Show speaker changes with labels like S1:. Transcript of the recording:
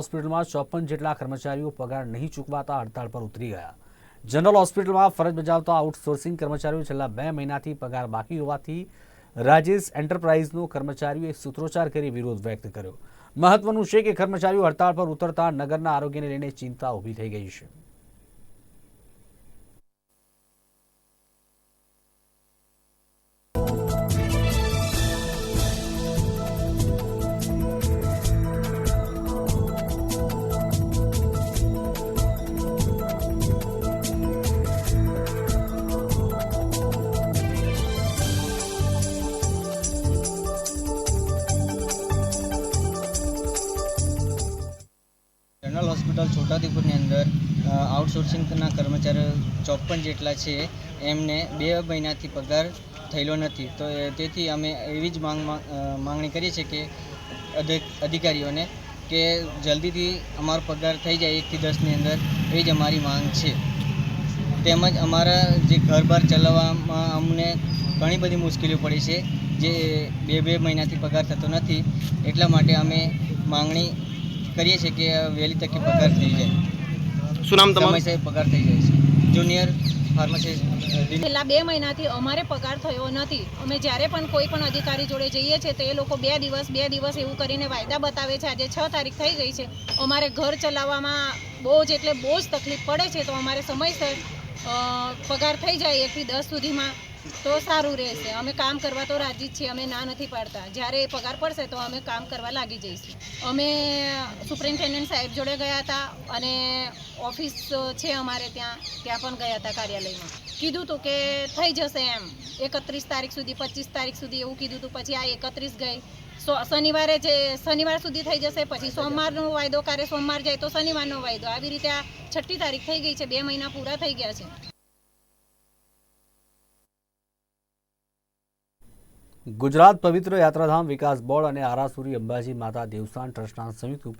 S1: હોસ્પિટલમાં ચોપન જેટલા કર્મચારીઓ પગાર નહીં ચૂકવાતા હડતાળ પર ઉતરી ગયા. જનરલ હોસ્પિટલમાં ફરજ બજાવતા આઉટસોર્સિંગ કર્મચારીઓ છેલ્લા બે મહિનાથી પગાર બાકી હોવાથી રાજેશ એન્ટરપ્રાઇઝનો કર્મચારીઓએ સૂત્રોચ્ચાર કરી વિરોધ વ્યક્ત કર્યો. મહત્વનું છે કે કર્મચારીઓ હડતાળ પર ઉતરતા નગરના આરોગ્યને લઈને ચિંતા ઊભી થઈ ગઈ છે.
S2: હોસ્પિટલ છોટાઉદેપુરની અંદર આઉટસોર્સિંગના કર્મચારીઓ ચોપન જેટલા છે, એમને બે મહિનાથી પગાર થયેલો નથી. તો તેથી અમે એવી જ માંગ, માંગ- માંગણી કરીએ છીએ કે અધિક અધિકારીઓને કે જલ્દીથી અમારો પગાર થઈ જાય એકથી દસની અંદર એ જ અમારી માંગ છે. તેમજ અમારા જે ઘર બાર ચલાવવામાં અમને ઘણી બધી મુશ્કેલીઓ પડી છે, જે બે બે મહિનાથી પગાર થતો નથી. એટલા માટે અમે માંગણી કરીએ છીએ કે વહેલી તકે પગાર થઈ જાય.
S3: શું નામ તમારું?
S2: સમયસર પગાર થઈ જાય છે. જુનિયર ફાર્માસિસ્ટ
S4: છેલ્લા બે મહિનાથી અમારે પગાર થયો નથી. અમે જ્યારે પણ કોઈ પણ અધિકારી જોડે જઈએ છીએ તો એ લોકો બે દિવસ બે દિવસ એવું કરીને વાયદા બતાવે છે. આજે છ તારીખ થઈ ગઈ છે. અમારે ઘર ચલાવવામાં બહુ જ એટલે બહુ જ તકલીફ પડે છે. તો અમારે સમયસર અ, પગાર થઈ જાય એકથી દસ સુધીમાં. તો સારું રહેશે. અમે કામ કરવા તો રાજી જ છીએ. અમે ના નથી પાડતા. જ્યારે પગાર પડશે તો અમે કામ કરવા લાગી જઈશું. અમે સુપ્રિન્ટેન્ડન્ટ સાહેબ જોડે ગયા હતા અને ઓફિસ છે અમારે ત્યાં. ત્યાં પણ ગયા હતા કાર્યાલયમાં. કીધું હતું કે થઈ જશે એમ. એકત્રીસ તારીખ સુધી, પચીસ તારીખ સુધી એવું કીધું હતું પછી આ એકત્રીસ ગઈ. શનિવારે જે, શનિવાર સુધી થઈ જશે. પછી સોમવારનો વાયદો કરે સોમવાર જાય તો શનિવારનો વાયદો. આવી રીતે આ છઠ્ઠી તારીખ થઈ ગઈ છે. બે મહિના પૂરા થઈ ગયા છે.
S1: ગુજરાત પવિત્ર યાત્રાધામ વિકાસ બોર્ડ અને આરાસુરી અંબાજી માતા દેવસ્થાન ટ્રસ્ટના સંયુક્ત